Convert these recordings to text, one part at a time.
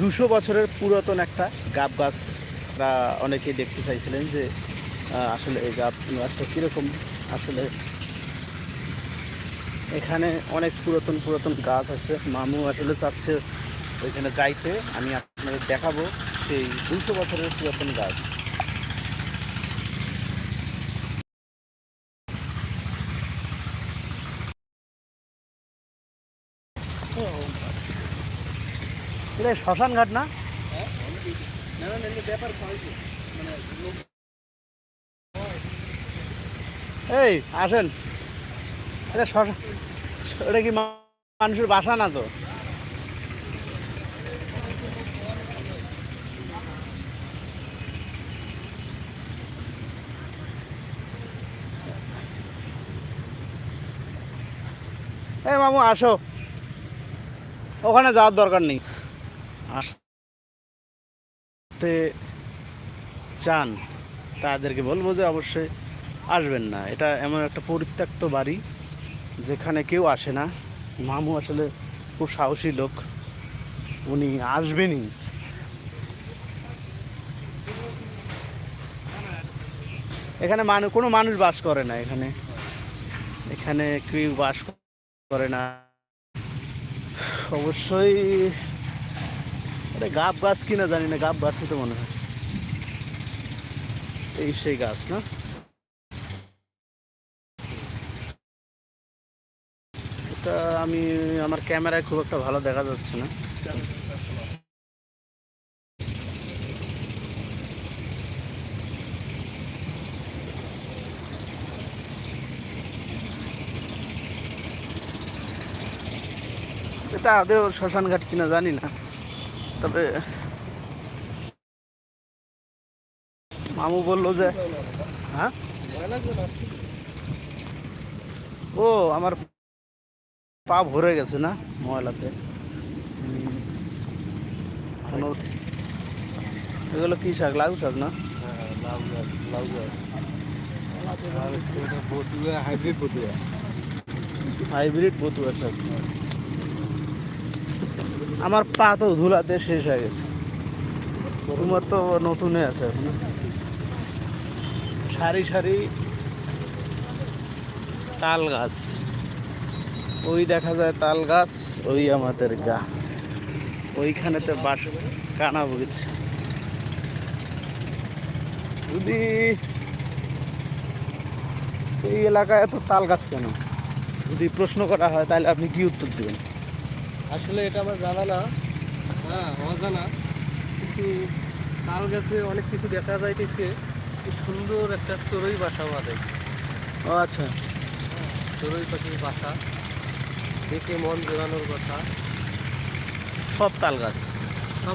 দুশো বছরের পুরাতন একটা গাব গাছ। অনেকেই দেখতে চাইছিলেন যে আসলে এই গাব গাছটা কীরকম? আসলে এখানে অনেক পুরাতন পুরাতন গাছ আছে। মামু আসলে চাচ্ছে ওইখানে যাইতে। আমি আপনাদের দেখাবো সেই দুশো বছরের পুরাতন গাছ। এটা শ্মশান ঘাট না? এই, আসেন। এটা শ্মশান এটা কি মানুষের বাসা না তো? এই মামু, আসো। ওখানে যাওয়ার দরকার নেই। আসতে চান, তাদেরকে বলব যে অবশ্যই আসবেন না। এটা এমন একটা পরিত্যক্ত বাড়ি যেখানে কেউ আসে না। মামু আসলে খুব সাহসী লোক। উনি আসবেনই। এখানে মানুষ কোনো মানুষ বাস করে না এখানে। এখানে কেউ বাস করে না। অবশ্যই এটা গাব গাছ কিনা জানি না, গাব গাছ তো মনে হয়। এই সেই গাছ, না? এটা আমি, আমার ক্যামেরায় খুব একটা ভালো দেখা যাচ্ছে না। এটা আদেও শ্মশান ঘাট কিনা জানি না। তবে মামু বলল যে হ্যাঁ? ও আমার পা ভরে গেছে না ময়লাতে। এগুলো কি শাক? লাউ শাক না? হাইব্রিড বতুয়া। হাইব্রিড বতুয়া শাক। আমার পা তো ধুলাতে শেষ হয়ে গেছে। তোমার তো নতুনই আছে। সারি সারি তাল গাছ। ওই দেখা যায় তাল গাছ, ওই আমাদের গা। ওইখানেতে বাস কানা বগিছে যদি এই এলাকায় এত তাল গাছ কেন? যদি প্রশ্ন করা হয়, তাহলে আপনি কি উত্তর দেবেন? আসলে এটা আমার জানা না। হ্যাঁ অজানা। কিন্তু তাল গাছে অনেক কিছু দেখা যাইতেছে। সুন্দর একটা চড়ুই বাসাও আছে ও আচ্ছা। চড়ুই পাখির বাসা। দেখে মন জোড়ানোর কথা। সব তাল গাছ।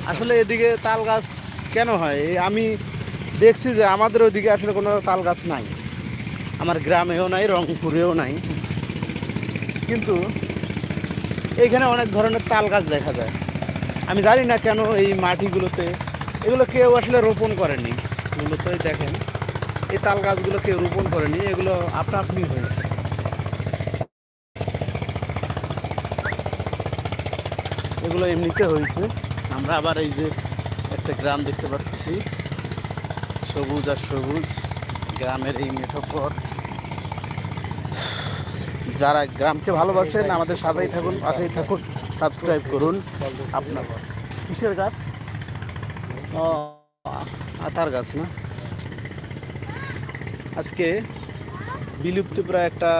আসলে এদিকে তাল গাছ কেন হয়? আমি দেখছি যে আমাদের ওইদিকে আসলে কোনো তাল গাছ নাই। আমার গ্রামেও নাই রংপুরেও নাই। কিন্তু এইখানে অনেক ধরনের তাল গাছ দেখা যায়। আমি জানি না কেন এই মাটিগুলোতে, এগুলো কেউ আসলে রোপণ করেনি। মূলতই দেখেন, এই তাল গাছগুলো কেউ রোপণ করেনি, এগুলো আপনা আপনি হয়েছে। এগুলো এমনিতে হয়েছে। আমরা আবার এই যে একটা গ্রাম দেখতে পাচ্ছি। সবুজ আর সবুজ, গ্রামের এই মেঠোপর যারা গ্রামকে ভালোবাসেন, আমাদের সাথেই থাকুন, পাশেই থাকুন, সাবস্ক্রাইব করুন। আপনার কিসের গাছ? ও, আতার গাছ না? আজকে বিলুপ্তপ্রায় একটা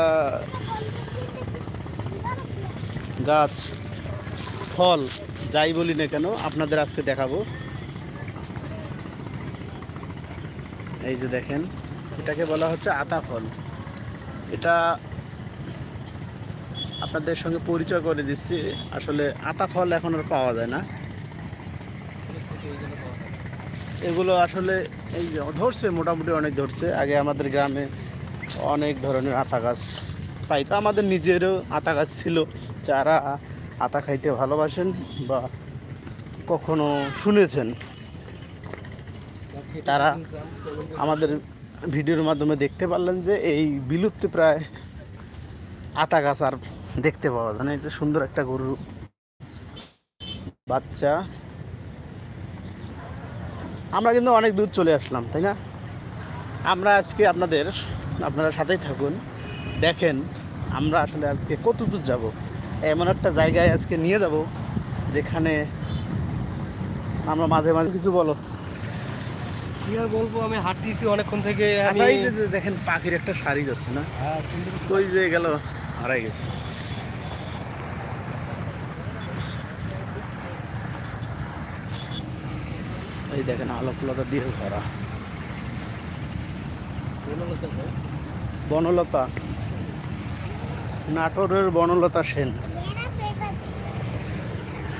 গাছ, ফল, যাই বলি না কেন, আপনাদের আজকে দেখাবো। এই যে দেখেন, এটাকে বলা হচ্ছে আতা ফল। এটা আপনাদের সঙ্গে পরিচয় করে দিচ্ছি। আসলে আতা ফল এখন আর পাওয়া যায় না। এগুলো আসলে এই যে ধরছে, মোটামুটি অনেক ধরছে। আগে আমাদের গ্রামে অনেক ধরনের আতা গাছ পাইতো আমাদের নিজেরও আতা গাছ ছিল। যারা আতা খাইতে ভালোবাসেন বা কখনো শুনেছেন, তারা আমাদের ভিডিওর মাধ্যমে দেখতে পারলেন যে এই বিলুপ্ত প্রায় আতা গাছ আর দেখতে পাওয়া যায় না। এই যে সুন্দর একটা গরু। বাচ্চা। আমরা কিন্তু অনেক দূর চলে আসলাম তাই না? আমরা আজকে আপনাদের আপনারা সাথেই থাকুন। দেখেন আমরা আসলে আজকে কত দূর যাব। এমন একটা জায়গায় আজকে নিয়ে যাব যেখানে আমরা মাঝে মাঝে কিছু বলো। কি আর বলব আমি হাঁটতেছি অনেকক্ষণ থেকে আচ্ছা দেখেন পাখির একটা শাড়ি যাচ্ছে না? হ্যাঁ, সুন্দর। যে গেল? হারাই গেছে। এই দেখেন আলোকলতা দিয়ে ভরা। বনলতা নাটোরের বনলতা সেন।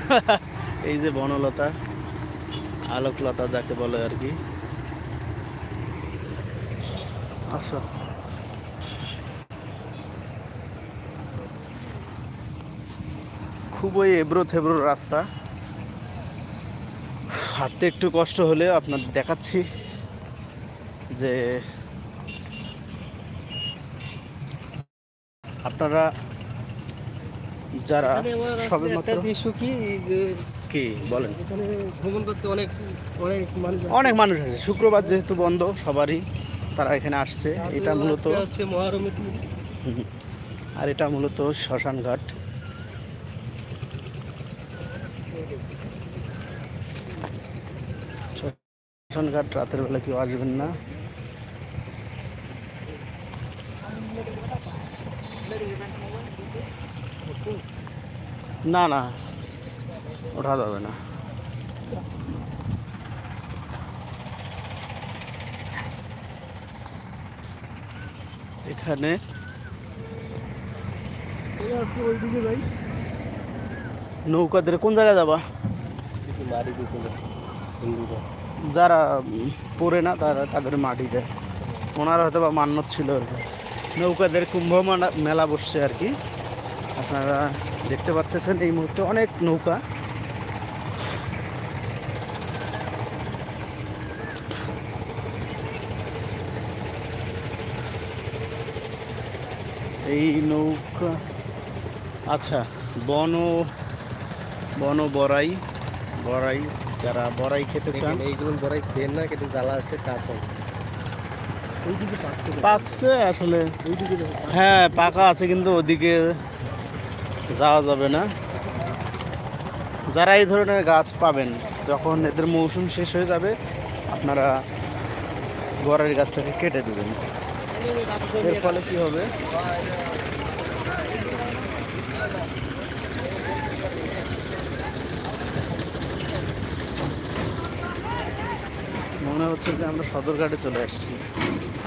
এই যে বনলতা আলোকলতা যাকে বলে আর কি। আচ্ছা। খুবই এবড়ো থেবড়ো রাস্তা। হাঁটতে একটু কষ্ট হলেও আপনার দেখাচ্ছি যে আপনারা যারা সবে মাত্র কি বলেন? ভ্রমণ করতে অনেক অনেক মানুষ অনেক মানুষ আছে। শুক্রবার যেহেতু বন্ধ সবারই তারা এখানে আসছে। এটা মূলত। আর এটা মূলত শ্মশান ঘাট শ্মশান ঘাট রাতের বেলা কেউ আসবেন না না না ওঠা যাবে না এখানে এই আজকে ওইদিকে যাই নৌকা ধরে কোন জায়গায় যাবা বাড়ি দিয়েছিল হিন্দুরা যারা পড়ে না, তারা তাদের মাটি দেয় ওনার হয়তো বা মান্যত ছিল আর কি। নৌকাদের কুম্ভ মেলা- বসছে আর কি। আপনারা দেখতে পাচ্তেছেন এই মুহূর্তে অনেক নৌকা। এই নৌকা আচ্ছা বন বন বড়াই বড়াই যারা বড়াই খেতে চান। এইগুলো বড়াই খেয়ে না কিন্তু জ্বালা আছে পাচ্ছে পাকছে আসলে। হ্যাঁ পাকা আছে কিন্তু ওদিকে যাওয়া যাবে না। যারা এই ধরনের গাছ পাবেন যখন এদের মৌসুম শেষ হয়ে যাবে আপনারা বরের গাছটাকে কেটে দেবেন। এর ফলে কি হবে মনে হচ্ছে যে আমরা সদরঘাটে চলে আসছি।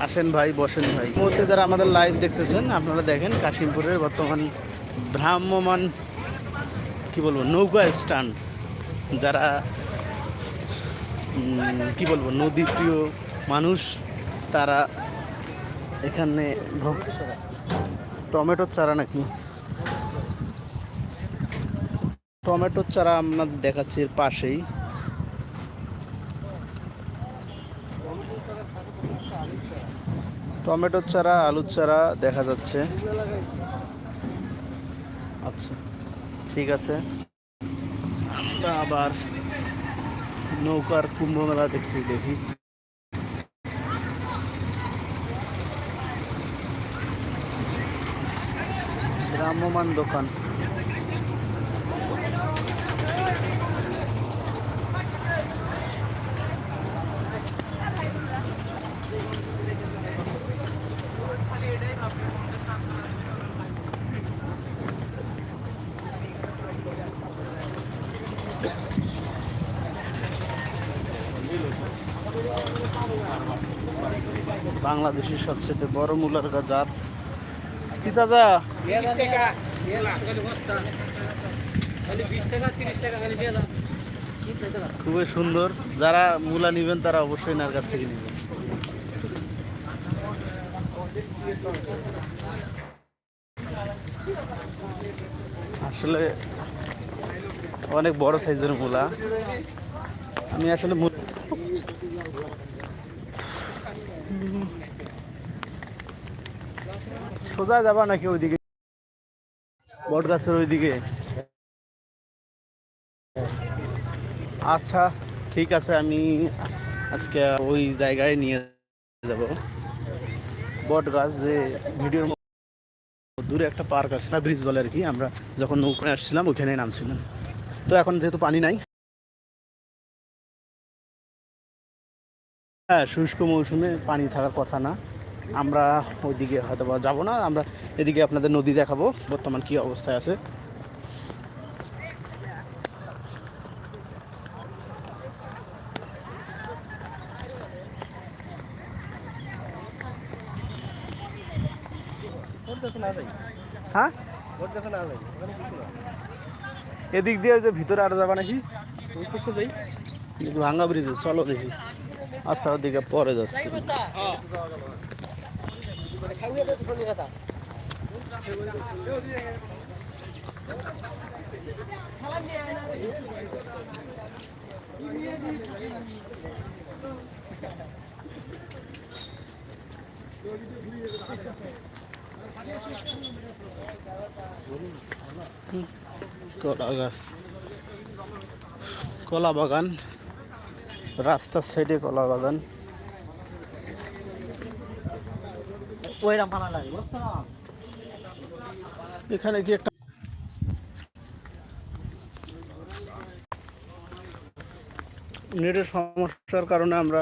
আসেন ভাই, বসেন ভাই। মুহূর্তে যারা আমাদের লাইভ দেখতেছেন, আপনারা দেখেন কাশিমপুরের বর্তমান ভ্রাম্যমান কি বলব, নৌকা স্টান যারা কি বলব নদী প্রিয় মানুষ, তারা এখানে টমেটোর চারা নাকি? টমেটোর চারা আপনার দেখাচ্ছি এর পাশেই। টমেটোর চারা, আলুর চারা দেখা যাচ্ছে। আচ্ছা ঠিক আছে। আমরা আবার নৌকার কুম্ভ মেলা দেখি দেখি। ভ্রাম্যমান দোকান। বাংলাদেশের সবচেয়ে বড় মূলার জাত কি চাচা? খুবই সুন্দর। যারা মূলা নেবেন, তারা অবশ্যই নার কাছ থেকে নেবেন। আসলে অনেক বড় সাইজের মূলা। আমি আসলে সোজা যাবা নাকি ওইদিকে? বট গাছের ওইদিকে? আচ্ছা ঠিক আছে, আমি আজকে ওই জায়গায় নিয়ে যাব। বট গাছ যে ভিডিওর দূরে একটা পার্ক আছে না, ব্রিজ বলে আর কি, আমরা যখন নৌকায় আসছিলাম ওইখানে নামছিলাম। তো এখন যেহেতু পানি নাই হ্যাঁ শুষ্ক মৌসুমে পানি থাকার কথা না। আমরা ওইদিকে হয়তো বা যাব না, আমরা এদিকে আপনাদের নদী দেখাবো, বর্তমান কি অবস্থায় আছে। হ্যাঁ? এদিক দিয়ে যে ভিতরে আর যাবা নাকি? ভাঙ্গা ব্রিজে চলো দেখি। আচ্ছা ওদিকে পরে যাচ্ছি। কলা গাছ। কলা বাগান। রাস্তার সাইডে কলা বাগান। ওইরাম ভালো লাগে এখানে কি একটা নেটের সমস্যার কারণে আমরা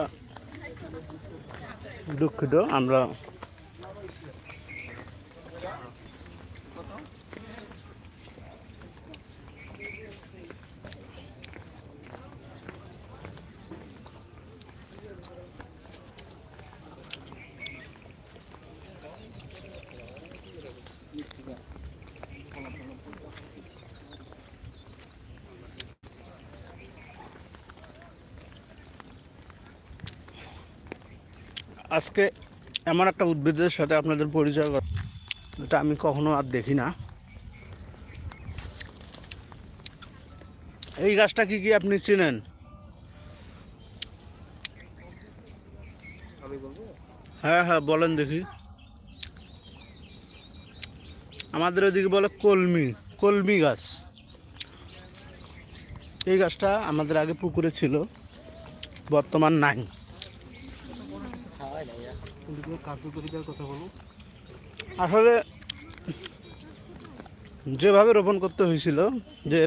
দুঃখিত। আমরা আজকে এমন একটা উদ্ভিদের সাথে আপনাদের পরিচয় কর যেটা আমি কখনো আর দেখি না। এই গাছটা কি কি আপনি চিনেন? হ্যাঁ হ্যাঁ বলেন দেখি। আমাদের ওদিকে বলে কলমি কলমি গাছ। এই গাছটা আমাদের আগে পুকুরে ছিল বর্তমান নাই। আসলে যেভাবে রোপণ করতে হয়েছিল যে